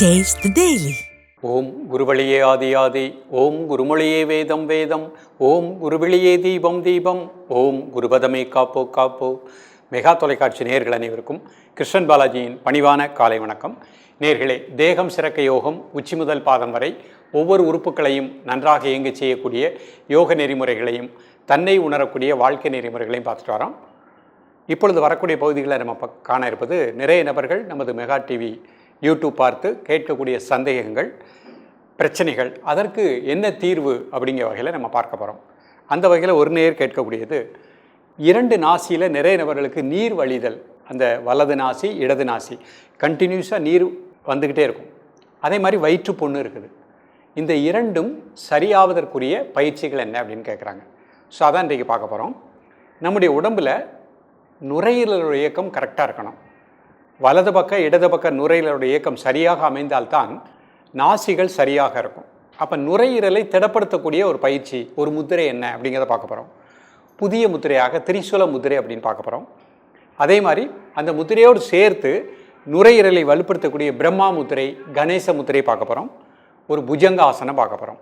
Taste daily ஓம் குருவழியே ஆதி ஆதி ஓம் குருமொழியே வேதம் வேதம் ஓம் குருவிழியே தீபம் தீபம் ஓம் குருபதமே காப்போ காப்போ. மெகா தொலைக்காட்சி நேர்கள் அனைவருக்கும் கிருஷ்ணன் பாலாஜியின் பணிவான காலை வணக்கம். நேர்களே தேகம் சிறக்க யோகம் உச்சி முதல் பாதம் வரை ஒவ்வொரு உறுப்புகளையும் நன்றாக இயங்கச் செய்யக்கூடிய யோக நெறிமுறைகளையும் தன்னை உணரக்கூடிய வாழ்க்கை நெறிமுறைகளையும் பார்த்துட்டு வரோம். இப்பொழுது வரக்கூடிய பகுதிகளை நம்ம காண இருப்பது நிறைய நபர்கள் நமது மெகா டிவி யூடியூப் பார்த்து கேட்கக்கூடிய சந்தேகங்கள் பிரச்சனைகள் அதற்கு என்ன தீர்வு அப்படிங்கிற வகையில் நம்ம பார்க்க போகிறோம் அந்த வகையில் ஒரு நேர் கேட்கக்கூடியது இரண்டு நாசியில் நிறைய நபர்களுக்கு நீர் வழிதல் அந்த வலது நாசி இடது நாசி கண்டினியூஸாக நீர் வந்துக்கிட்டே இருக்கும். அதே மாதிரி வயிற்று பொண்ணு இருக்குது. இந்த இரண்டும் சரியாவதற்குரிய பயிற்சிகள் என்ன அப்படின்னு கேட்குறாங்க ஸோ அதான் இன்றைக்கி பார்க்க போகிறோம் நம்முடைய உடம்பில் நுரையீரலோட இயக்கம் கரெக்டாக இருக்கணும். வலது பக்க இடது பக்க நுரையீரலோட இயக்கம் சரியாக அமைந்தால்தான் நாசிகள் சரியாக இருக்கும். அப்போ நுரையீரலை திடப்படுத்தக்கூடிய ஒரு பயிற்சி ஒரு முத்திரை என்ன அப்படிங்கிறத பார்க்க போகிறோம் புதிய முத்திரையாக திரிசூல முத்திரை அப்படின்னு பார்க்க போகிறோம் அதே மாதிரி அந்த முத்திரையோடு சேர்த்து நுரையீரலை வலுப்படுத்தக்கூடிய பிரம்மா முத்திரை கணேச முத்திரை பார்க்க போகிறோம் ஒரு புஜங்காசனம் பார்க்க போகிறோம்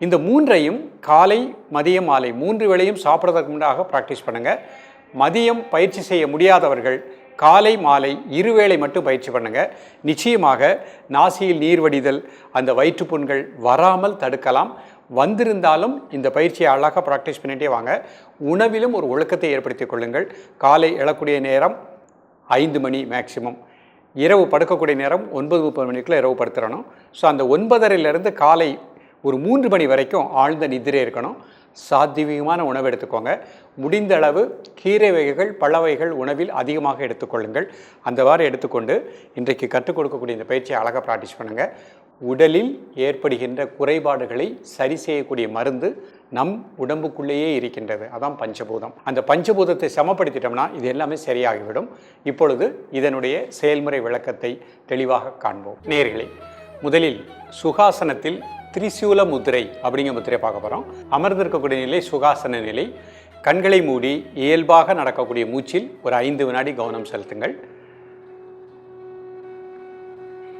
இந்த மூன்றையும் காலை மதியம் மாலை மூன்று வேளையும் சாப்பிட்றதுக்கு முன்னாக ப்ராக்டிஸ் பண்ணுங்கள் மதியம் பயிற்சி செய்ய முடியாதவர்கள் காலை மாலை இருவேளை மட்டும் பயிற்சி பண்ணுங்கள் நிச்சயமாக நாசியில் நீர் வடிதல் அந்த வயிற்றுப்புண்கள் வராமல் தடுக்கலாம். வந்திருந்தாலும் இந்த பயிற்சியை அழகாக ப்ராக்டிஸ் பண்ணிகிட்டே வாங்க. உணவிலும் ஒரு ஒழுக்கத்தை ஏற்படுத்திக் கொள்ளுங்கள். காலை எழக்கூடிய நேரம் ஐந்து மணி மேக்சிமம் இரவு படுக்கக்கூடிய நேரம் ஒன்பது முப்பது மணிக்குள்ளே இரவு படுத்துறணும். ஸோ அந்த ஒன்பதரையிலேருந்து காலை ஒரு மூன்று மணி வரைக்கும் ஆழ்ந்த நிதிரை இருக்கணும். சாத்தியமான உணவு எடுத்துக்கோங்க. முடிந்த அளவு கீரை வகைகள் பழ வகைகள் உணவில் அதிகமாக எடுத்துக்கொள்ளுங்கள். அந்தவாறு எடுத்துக்கொண்டு இன்றைக்கு கற்றுக் கொடுக்கக்கூடிய இந்த பயிற்சியை அழகாக ப்ராக்டிஸ் பண்ணுங்கள் உடலில் ஏற்படுகின்ற குறைபாடுகளை சரி செய்யக்கூடிய மருந்து நம் உடம்புக்குள்ளேயே இருக்கின்றது. அதான் பஞ்சபூதம். அந்த பஞ்சபூதத்தை சமப்படுத்திட்டோம்னா இது எல்லாமே சரியாகிவிடும். இப்பொழுது இதனுடைய செயல்முறை விளக்கத்தை தெளிவாக காண்போம். நேர்களை முதலில் சுகாசனத்தில் திரிசூல முதிரை அப்படிங்கிற முதிரையை பார்க்க போகிறோம் அமர்ந்திருக்கக்கூடிய நிலை சுகாசன நிலை. கண்களை மூடி இயல்பாக நடக்கக்கூடிய மூச்சில் ஒரு ஐந்து வினாடி கவனம் செலுத்துங்கள்.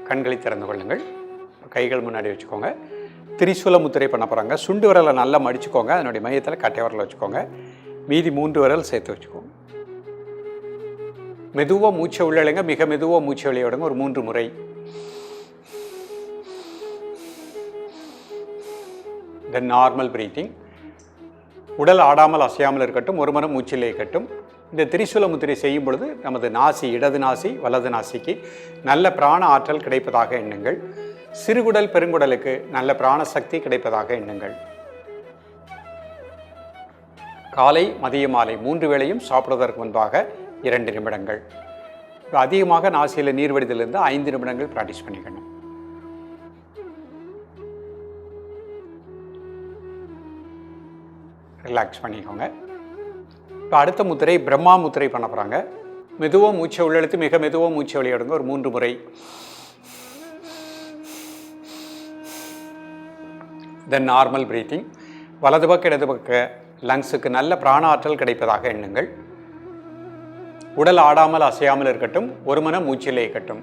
கண்களை திறந்து கொள்ளுங்கள். கைகள் முன்னாடி வச்சுக்கோங்க. திரிசூல முத்திரை பண்ண போகிறாங்க சுண்டு விரலை நல்லா மடிச்சுக்கோங்க. அதனுடைய மையத்தில் கட்டை விரலை வச்சுக்கோங்க. மீதி மூன்று விரல் சேர்த்து வச்சுக்கோங்க. மெதுவாக மூச்சை உள்ளழுங்க. மிக மெதுவாக மூச்சை வெளியே ஒரு மூன்று முறை. தென் நார்மல் பிரீத்திங் உடல் ஆடாமல் அசையாமல் இருக்கட்டும் ஒரு மனம் மூச்சிலே இருக்கட்டும். இந்த திரிசூல முத்திரை செய்யும் பொழுது நமது நாசி இடது நாசி வலது நாசிக்கு நல்ல பிராண ஆற்றல் கிடைப்பதாக எண்ணுங்கள். சிறுகுடல் பெருங்குடலுக்கு நல்ல பிராண சக்தி கிடைப்பதாக எண்ணுங்கள். காலை மதிய மாலை மூன்று வேளையும் சாப்பிடுவதற்கு முன்பாக இரண்டு நிமிடங்கள். அதிகமாக நாசியில் நீர் வடிதலிருந்து ஐந்து நிமிடங்கள் ப்ராக்டிஸ் பண்ணிக்கணும். ரிலாக்ஸ் பண்ணிக்கோங்க. இப்போ அடுத்த முத்திரை பிரம்மா முத்திரை பண்ண போகிறாங்க மெதுவாக மூச்சை உள்ளெழுத்து மிக மெதுவாக மூச்சை வெளியிடுங்க ஒரு மூன்று முறை. தென் நார்மல் பிரீத்திங் வலது பக்க இடது பக்க லங்ஸுக்கு நல்ல பிராண ஆற்றல் கிடைப்பதாக எண்ணுங்கள். உடல் ஆடாமல் அசையாமல் இருக்கட்டும். ஒரு மன மூச்சிலே இருக்கட்டும்.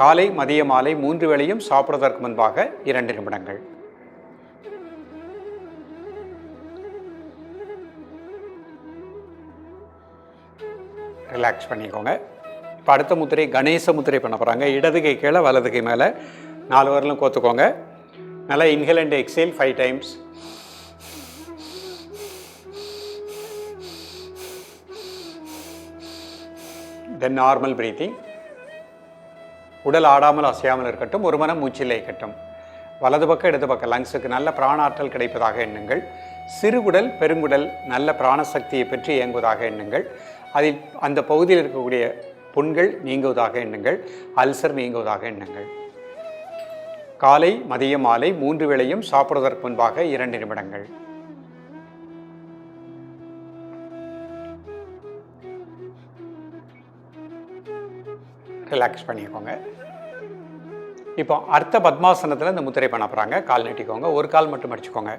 காலை மதிய மாலை மூன்று வேளையும் சாப்பிடுவதற்கு முன்பாக இரண்டு நிமிடங்கள். ரிலாக்ஸ் பண்ணிக்கோங்க. இப்போ அடுத்த முத்திரை கணேச முத்திரை பண்ண போகிறாங்க இடது கை கீழே வலது கை மேலே. நாலு வரலும் கோத்துக்கோங்க. நல்லா inhale and exhale five times then normal breathing உடல் ஆடாமல் அசையாமல் இருக்கட்டும். ஒரு மனம் மூச்சில் இருக்கட்டும் வலது பக்கம் இடது பக்கம். லங்ஸுக்கு நல்ல பிராணாற்றல் கிடைப்பதாக எண்ணுங்கள். சிறுகுடல் பெருங்குடல் நல்ல பிராணசக்தியை பெற்று இயங்குவதாக எண்ணுங்கள். அதில் அந்த பகுதியில் இருக்கக்கூடிய புண்கள் நீங்குவதாக எண்ணுங்கள் அல்சர் நீங்குவதாக எண்ணுங்கள். காலை மதியம் மாலை மூன்று வேளையும் சாப்பிடுவதற்கு முன்பாக இரண்டு நிமிடங்கள். ரிலாக்ஸ் பண்ணிக்கோங்க. இப்போ அர்த்த பத்மாசனத்தில் இந்த முத்திரை பண்ண போகிறாங்க கால் நீட்டிக்கோங்க. ஒரு கால் மட்டும் மடிச்சுக்கோங்க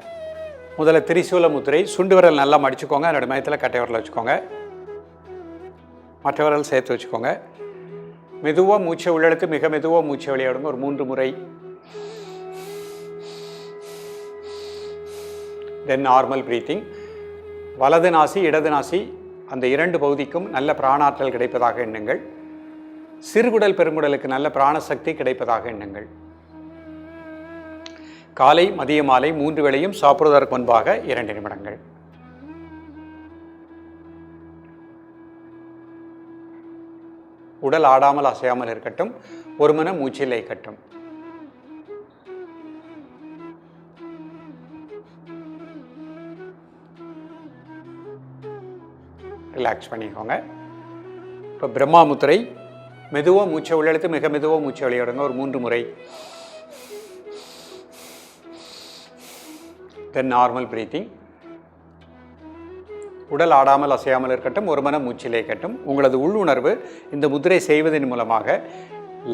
முதல்ல திரிசூல முத்திரை சுண்டு விரல் நல்லா மடிச்சுக்கோங்க. அதனுடைய மையத்தில் கட்டை விரல் வச்சுக்கோங்க. மற்றவர்கள் சேர்த்து வச்சுக்கோங்க. மெதுவாக மூச்சை உள்ளளுக்கு மிக மெதுவாக மூச்சை விளையாடுங்க. ஒரு மூன்று முறை. தென் நார்மல் ப்ரீத்திங் வலது நாசி இடது நாசி அந்த இரண்டு பகுதிக்கும் நல்ல பிராணாற்றல் கிடைப்பதாக எண்ணுங்கள். சிறுகுடல் பெருங்குடலுக்கு நல்ல பிராணசக்தி கிடைப்பதாக எண்ணுங்கள். காலை மதிய மாலை மூன்று வேளையும் சாப்பிடுவதற்கு முன்பாக இரண்டு நிமிடங்கள். உடல் ஆடாமல் அசையாமல் இருக்கட்டும் ஒரு மன மூச்சில் கட்டும் ரிலாக்ஸ் பண்ணிக்கோங்க. இப்போ பிரம்மா முத்திரை மெதுவாக மூச்சை உள்ளெழுத்து மிக மெதுவாக மூச்சை வெளியிடுங்க. ஒரு மூன்று முறை. தென் நார்மல் பிரீத்திங் உடல் ஆடாமல் அசையாமல் இருக்கட்டும் ஒரு மன மூச்சிலே கட்டும் உங்களது உள்ளுணர்வு இந்த முதிரை செய்வதன் மூலமாக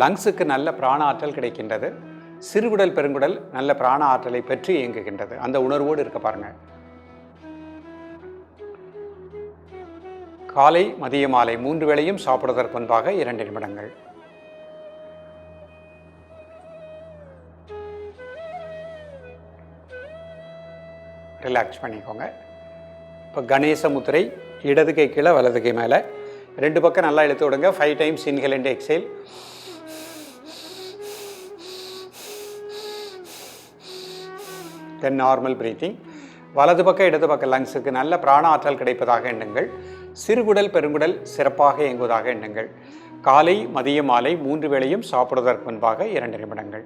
லங்ஸுக்கு நல்ல பிராண ஆற்றல் கிடைக்கின்றது. சிறுகுடல் பெருங்குடல் நல்ல பிராண ஆற்றலை பெற்று இயங்குகின்றது. அந்த உணர்வோடு இருக்க பாருங்கள் காலை மதிய மாலை மூன்று வேளையும் சாப்பிடுவதற்கு முன்பாக இரண்டு நிமிடங்கள். ரிலாக்ஸ் பண்ணிக்கோங்க. இப்போ கணேச முத்திரை இடது கை கீழே வலது கை மேலே. ரெண்டு பக்கம் நல்லா இழுத்து விடுங்க. Five times inhale and exhale then normal breathing வலது பக்கம் இடது பக்கம் லங்ஸுக்கு நல்ல பிராண ஆற்றல் கிடைப்பதாக எண்ணுங்கள். சிறுகுடல் பெருங்குடல் சிறப்பாக இயங்குவதாக எண்ணுங்கள். காலை மதிய மாலை மூன்று வேளையும் சாப்பிடுவதற்கு முன்பாக இரண்டு நிமிடங்கள்.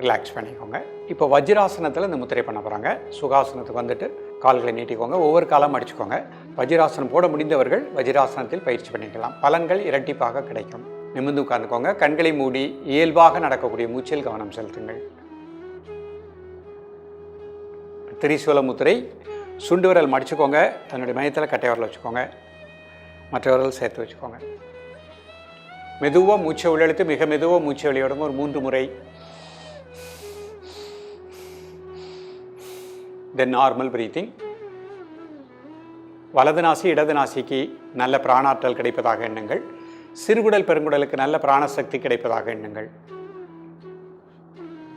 ரிலாக்ஸ் பண்ணிக்கோங்க. இப்போ வஜ்ராசனத்தில் இந்த முத்திரை பண்ண போகிறாங்க சுகாசனத்துக்கு வந்துட்டு கால்களை நீட்டிக்கோங்க. ஒவ்வொரு காலம் அடிச்சுக்கோங்க. வஜ்ராசனம் போட முடிந்தவர்கள் வஜ்ராசனத்தில் பயிற்சி பண்ணிக்கலாம். பலன்கள் இரட்டிப்பாக கிடைக்கும். நிமிர்ந்து உட்கார்ந்துக்கோங்க. கண்களை மூடி இயல்பாக நடக்கக்கூடிய மூச்சில் கவனம் செலுத்துங்கள். திரிசூல முத்திரை சுண்டு விரல் மடிச்சுக்கோங்க. தன்னுடைய மையத்தில் கட்டை விரல் வச்சுக்கோங்க. மற்றவர்கள் சேர்த்து வச்சுக்கோங்க. மெதுவாக மூச்சை உள்ளெழுத்து. மிக மெதுவாக மூச்சை வெளியிடுங்க. ஒரு மூன்று முறை. தென் நார்மல் பிரீத்திங் வலது நாசி இடது நாசிக்கு நல்ல பிராணாற்றல் கிடைப்பதாக எண்ணுங்கள். சிறுகுடல் பெருங்குடலுக்கு நல்ல பிராணசக்தி கிடைப்பதாக எண்ணுங்கள்.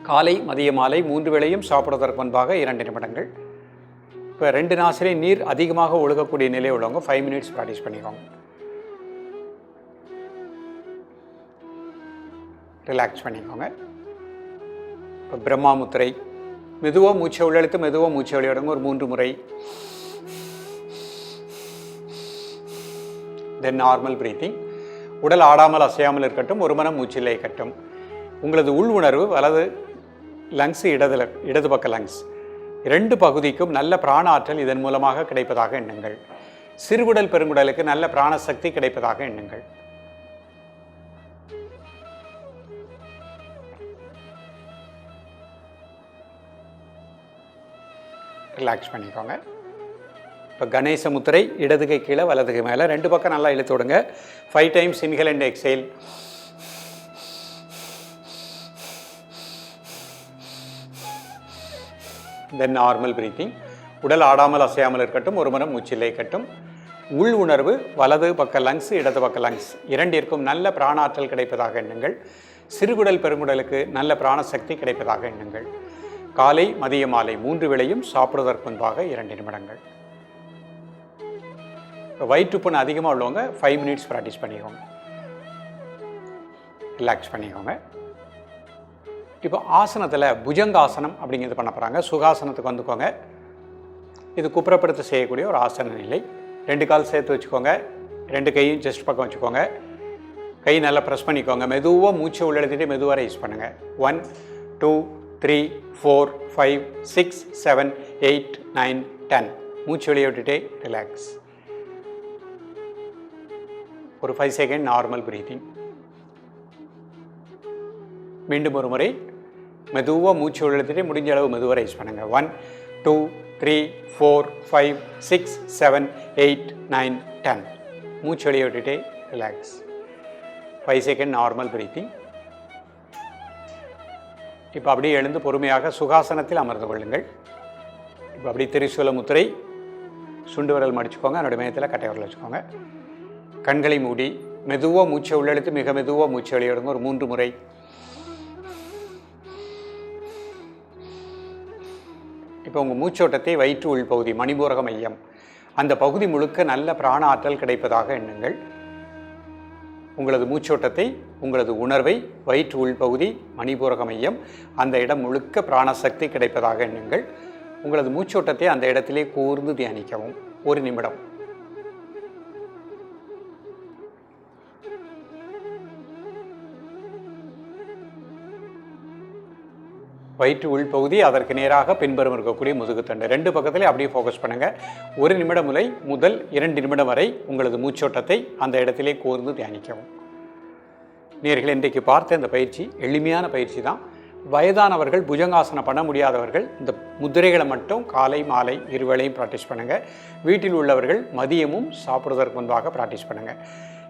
காலை மதிய மாலை மூன்று வேளையும் சாப்பிடுவதற்கு முன்பாக இரண்டு நிமிடங்கள். இப்போ ரெண்டு நாசிலே நீர் அதிகமாக ஒழுகக்கூடிய நிலை உள்ளவங்க ஃபைவ் மினிட்ஸ் ப்ராக்டிஸ் பண்ணிக்கோங்க. ரிலாக்ஸ் பண்ணிக்கோங்க. இப்போ பிரம்மா முத்திரை மெதுவாக மூச்சை உள்ளழுத்து மெதுவாக மூச்சை வெளியிடுங்க ஒரு மூன்று முறை. தென் நார்மல் பிரீத்திங் உடல் ஆடாமல் அசையாமல் இருக்கட்டும் ஒரு மனம் மூச்சில்லை கட்டும் உங்களது உள் உணர்வு வலது லங்ஸ் இடது இடது பக்க லங்ஸ் இரண்டு பகுதிக்கும் நல்ல பிராண ஆற்றல் இதன் மூலமாக கிடைப்பதாக எண்ணுங்கள். சிறுகுடல் பெருங்குடலுக்கு நல்ல பிராணசக்தி கிடைப்பதாக எண்ணுங்கள். ரிலாக்ஸ் பண்ணிக்கோங்க. இப்போ கணேச முத்திரை இடதுகை கீழே வலதுகை மேலே. ரெண்டு பக்கம் நல்லா இழுத்து விடுங்க. Five times inhale and exhale then normal breathing உடல் ஆடாமல் அசையாமல் இருக்கட்டும். ஒரு மனம் மூச்சில்லை கட்டும் உள் உணர்வு வலது பக்க லங்ஸ் இடது பக்க லங்ஸ் இரண்டிற்கும் நல்ல பிராணாற்றல் கிடைப்பதாக எண்ணுங்கள். சிறுகுடல் பெருங்குடலுக்கு நல்ல பிராணசக்தி கிடைப்பதாக எண்ணுங்கள். காலை மதிய மாலை மூன்று வேளையும் சாப்பிடுவதற்கு முன்பாக இரண்டு நிமிடங்கள். இப்போ வயிற்றுப்புண் அதிகமாக உள்ளவங்க ஃபைவ் மினிட்ஸ் ப்ராக்டிஸ் பண்ணிக்கோங்க. ரிலாக்ஸ் பண்ணிக்கோங்க. இப்போ ஆசனத்தில் புஜங்காசனம் அப்படிங்கிறது பண்ண போகிறாங்க சுகாசனத்துக்கு வந்துக்கோங்க. இது குப்புறப்படுத்த செய்யக்கூடிய ஒரு ஆசன நிலை. ரெண்டு கால் சேர்த்து வச்சுக்கோங்க. ரெண்டு கையும் ஜஸ்ட் பக்கம் வச்சுக்கோங்க. கை நல்லா ப்ரெஸ் பண்ணிக்கோங்க. மெதுவாக மூச்சை உள்ளெழுத்திட்டு மெதுவாக ரைஸ் பண்ணுங்கள் one two three four five six seven eight nine ten மூச்சு வெளியே விட்டுட்டே ரிலாக்ஸ் ஒரு ஃபைவ் செகண்ட் நார்மல் ப்ரீதிங் மீண்டும் ஒரு முறை மெதுவாக மூச்சு உள்ளெழுத்துட்டு முடிஞ்ச அளவு மெதுவாக ரைஸ் பண்ணுங்கள் one two three four five six seven eight nine ten மூச்சு வெளியே விட்டுட்டே relax five second normal breathing இப்போ அப்படியே எழுந்து பொறுமையாக சுகாசனத்தில் அமர்ந்து கொள்ளுங்கள். இப்போ அப்படியே திரிசூல முத்திரை சுண்டு விரல் மடிச்சுக்கோங்க. அதனுடைய மையத்தில் கட்டை விரல் வச்சுக்கோங்க. கண்களை மூடி மெதுவாக மூச்சை உள்ளெழுத்து மிக மெதுவாக மூச்சை வெளியிடுங்க. ஒரு மூன்று முறை. இப்போ உங்கள் மூச்சோட்டத்தை வயிற்று உள்பகுதி மணிபூரக மையம் அந்த பகுதி முழுக்க நல்ல பிராண ஆற்றல் கிடைப்பதாக எண்ணுங்கள். உங்களது மூச்சோட்டத்தை உங்களது உணர்வை வயிற்று உள்பகுதி மணிபூரக மையம் அந்த இடம் முழுக்க பிராணசக்தி கிடைப்பதாக எண்ணுங்கள். உங்களது மூச்சோட்டத்தை அந்த இடத்திலே கூர்ந்து தியானிக்கவும். ஒரு நிமிடம். வயிற்று உள்பகுதி அதற்கு நேராக பின்புறம் இருக்கக்கூடிய முதுகுத்தண்டு ரெண்டு பக்கத்துலேயும் அப்படியே ஃபோக்கஸ் பண்ணுங்கள் ஒரு நிமிடம் முறை முதல் இரண்டு நிமிடம் வரை உங்களது மூச்சோட்டத்தை அந்த இடத்திலே கூர்ந்து தியானிக்கவும். நேர்கள் இன்றைக்கு பார்த்த இந்த பயிற்சி எளிமையான பயிற்சி தான். வயதானவர்கள் புஜங்காசனம் பண்ண முடியாதவர்கள் இந்த முத்திரைகளை மட்டும் காலை மாலை இருவேளையும் ப்ராக்டிஸ் பண்ணுங்கள் வீட்டில் உள்ளவர்கள் மதியமும் சாப்பிடுவதற்கு முன்பாக ப்ராக்டிஸ் பண்ணுங்கள்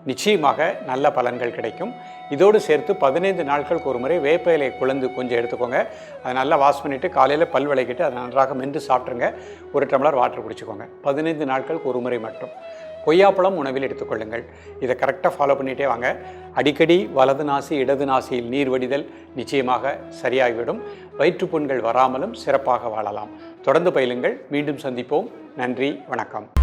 நிச்சயமாக நல்ல பலன்கள் கிடைக்கும். இதோடு சேர்த்து பதினைந்து நாட்களுக்கு ஒரு முறை வேப்ப இலையை குழந்து கொஞ்சம் எடுத்துக்கோங்க. அதை நல்லா வாஷ் பண்ணிவிட்டு காலையில் பல் விளக்கிட்டு அதை நன்றாக மென்று சாப்பிட்ருங்க ஒரு டம்ளர் வாட்டர் குடிச்சுக்கோங்க. பதினைந்து நாட்களுக்கு ஒரு முறை மட்டும். கொய்யாப்பழம் உணவில் எடுத்துக்கொள்ளுங்கள் இதை கரெக்டாக ஃபாலோ பண்ணிகிட்டே வாங்க. அடிக்கடி வலது நாசி இடது நாசியில் நீர் வடிதல் நிச்சயமாக சரியாகிவிடும். வயிற்றுப்புண்கள் வராமலும் சிறப்பாக வாழலாம். தொடர்ந்து பயிலுங்கள். மீண்டும் சந்திப்போம். நன்றி. வணக்கம்.